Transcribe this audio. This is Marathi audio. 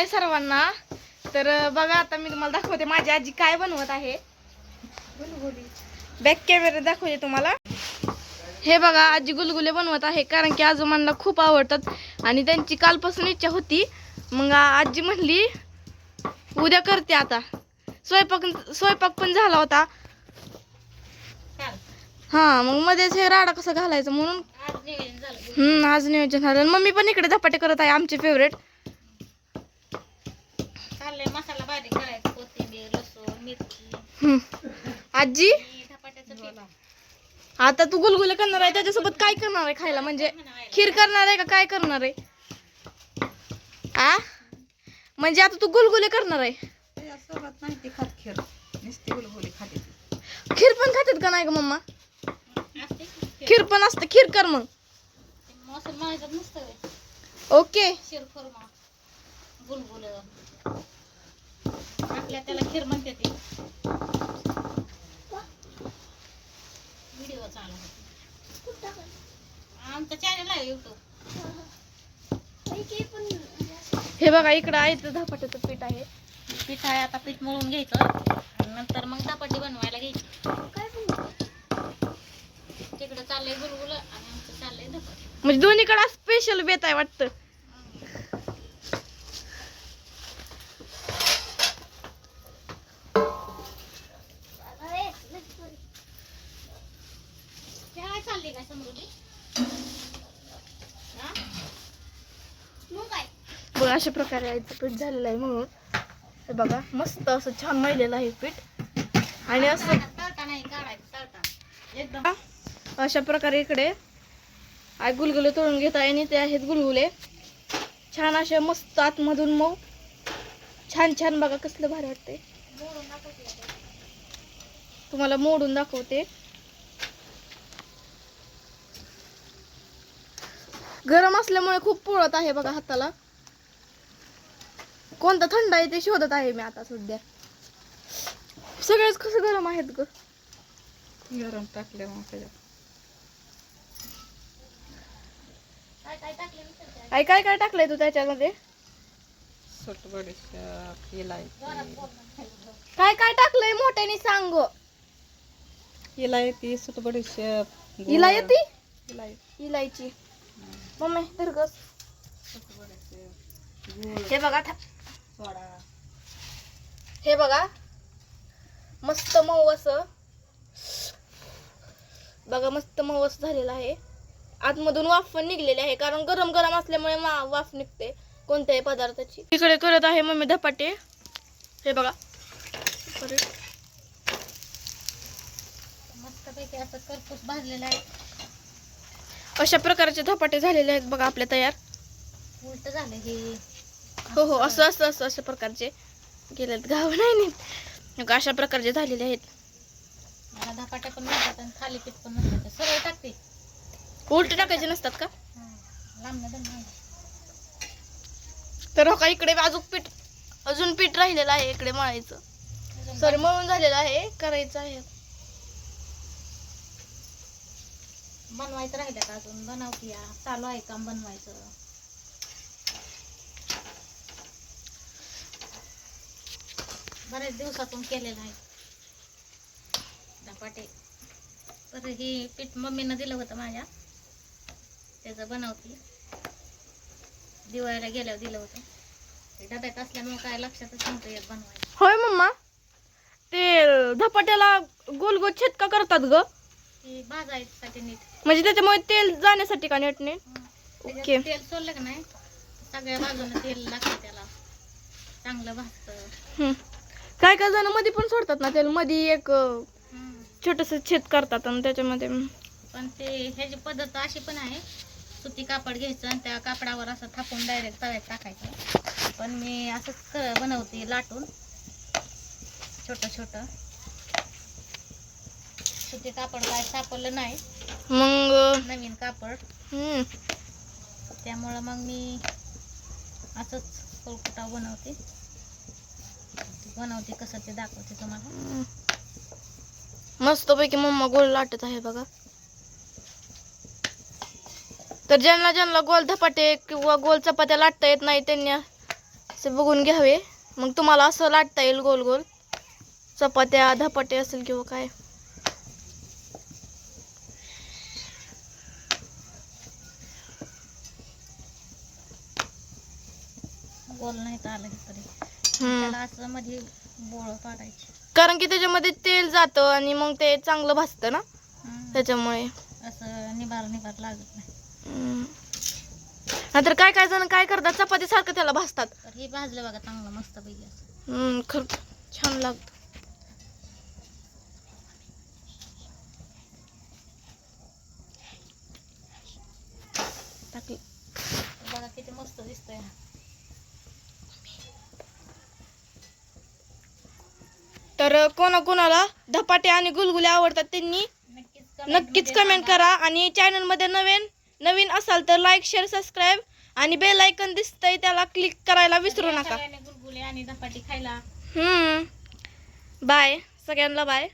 हाय सर्वांना. तर बघा आता मी तुम्हाला दाखवते माझी आजी काय बनवत आहे. बॅक कॅमेरा दाखवते तुम्हाला. हे बघा आजी गुलगुले बनवत आहे कारण की आजोबांना खूप आवडतात आणि त्यांची कालपासून इच्छा होती. मग आजी म्हणली उद्या करते आता. स्वयंपाक स्वयंपाक पण झाला होता. हा मग मध्येच हे राडा कसा घालायचा म्हणून. हम्म आज नियोजन झालं. मम्मी पण इकडे धपाटे करत आहे आमचे फेवरेट चाललंय मसाला बारीक करायचा कोथिंबीर लसूण मिरची. आजी? धपाट्याचं पीठ. आता तू गुलगुले करणार आहे त्याच्यासोबत काय करणार आहे खायला? म्हणजे खीर करणार आहे का काय करणार आहे? आ? म्हणजे आता तू गुलगुले करणार आहे? त्याच्यासोबत नाही ती खात खीर. नुसती गुलगुली खाते ती. खीर पण खातात का नाही का मम्मा? असते की खीर. पण असते खीर कर मग. ते नसतं. ओके. शिरखुर्मा. गुलगुल. आपल्या त्याला खीर म्हणते ती. व्हिडिओ चालू आमचं चॅनल आहे युट्यूब हे बघा इकडं आहे तर धपाट्याचं पीठ आहे. पीठ आहे आता पीठ मळून घ्यायचं. आणि नंतर मग धपाटी बनवायला घ्यायची. तिकडं चाललंय गुलगुल आणि आमचं चाललंय धपाटी म्हणजे दोन्हीकडे स्पेशल बेत आहे वाटतं काय चालली काय समृद्धी हा? बघा अशा प्रकारे आईचं पीठ झालेलं आहे म्हणून. हे बघा मस्त असं छान मळलेलं आहे पीठ. आणि असं अशा प्रकारे इकडे आय गुलगुले तोडून घेत आहे आणि ते आहेत गुलगुले. छान असे मस्त आतमधून मऊ. छान छान बघा कसलं भारी वाटते मोडून दाखवते तुम्हाला मोडून दाखवते. गरम असल्यामुळे खूप पोळत आहे बघा हाताला. कोणता थंड आहे ते शोधत आहे मी आता सध्या. सगळेच कसं गरम आहेत ग? गरम टाकले मग त्याच्यात. आई काय काय टाकलंय तू त्याच्यामध्ये? काय काय टाकलंय मोठ्याने सांग गं. इलायची सुट बडीशेप गुळ, इलायती इलायची इलायची मम्मी गुळ हे बघा था- सोडा हे बघा. मस्त मऊ असं. बघा मस्त मऊ असं झालेलं आहे. आतमधून वाफ पण निघलेली आहे कारण गरम गरम असल्यामुळे मा- वाफ निघते कोणत्याही पदार्थाची. इकडे करत आहे मम्मी धपाटे. हे बघा. परत. मस्तपैकी असं करपूस भाजलेलं आहे. अशा प्रकारचे धपाटे झालेले आहेत बघा आपले तयार. उलट झालं हे. हो हो असं असं असं अशा प्रकारचे गेलेत गाव नाही. बघा, अशा प्रकारचे झालेले आहेत. मला धपाट्या पण नसतात आणि थालीपीठ पण सरळ टाकते. उलटे टाकायचे नसतात का? लांब नाही तर हो का इकडे अजून पीठ अजून पीठ राहिलेलं आहे इकडे मळायचं. सॉरी मळून झालेलं आहे करायचं आहे. बनवायचं राहिलं का अजून. बनवती या चालू आहे काम बनवायचं. बरेच दिवसातून केलेलं आहे. धपाटे. तर हे पीठ मम्मीनं दिलं होतं माझ्या. त्याचं बनवते. दिवाळीला गेल्यावर दिलं होतं. डब्यात असल्यामुळे काय लक्षातच नव्हतं येत बनवायचं. होय मम्मा. ते धपाट्याला गोल गोल छेदका करतात ग. ते भाजायसाठी नीट. म्हणजे त्याच्यामुळे तेल जाण्यासाठी का नेटने त्याच्यात ओके. तेल सोडलं का नाही? सगळ्या बाजूने तेल लागतं त्याला. चांगलं भाजतं. काय काय जणमध्ये पण सोडतात ना तेल मध्ये एक छोटस छेद करतात आणि त्याच्यामध्ये पण ते ह्याची पद्धत अशी पण आहे सुती कापड घ्यायचं आणि त्या कापडावर असं थापून डायरेक्ट तव्यात टाकायचं. पण मी असंच बनवते लाटून. छोटं छोटं. सुती कापड काय सापडलं नाही. मग नवीन कापड. त्यामुळं मग मी असंच पोळकुटा बनवते. बनवते कसं ते दाखवते तुम्हाला. मस्त पैकी मम्मा गोल लाटत आहे बघा. तर ज्यांना ज्यांना गोल धपाटे किंवा गोल चपात्या लाटता येत नाही त्यांनी असे बघून घ्यावे. मग तुम्हाला असं लाटता येईल गोल गोल. चपात्या धपाटे असेल किंवा काय. गोल नाही तर आलं तरी. त्याला असं मध्ये बोळ पाडायचे. कारण की त्याच्यामध्ये तेल जातं आणि मग ते चांगलं भाजतं ना. त्याच्यामुळे. असं निभार निभार लागत नाही. हम्म. नाहीतर काय काय जण काय करतात? चपाती सारखं त्याला भाजतात. तर हे भाजलं बघा चांगलं मस्त पैकी असं. हम्म, खर छान लागतं. टाकली बघा किती मस्त दिसतंय तर कोणाकोणाला धपाटे आणि गुलगुले आवडतात त्यांनी नक्कीच कमेंट. करा. आणि चॅनलमध्ये नवीन नवीन असाल तर लाईक शेअर सबस्क्राईब आणि बेल आयकन दिसतंय त्याला क्लिक करायला विसरू नका. गुलगुले आणि धपाटी खायला. हम्म. बाय सगळ्यांना बाय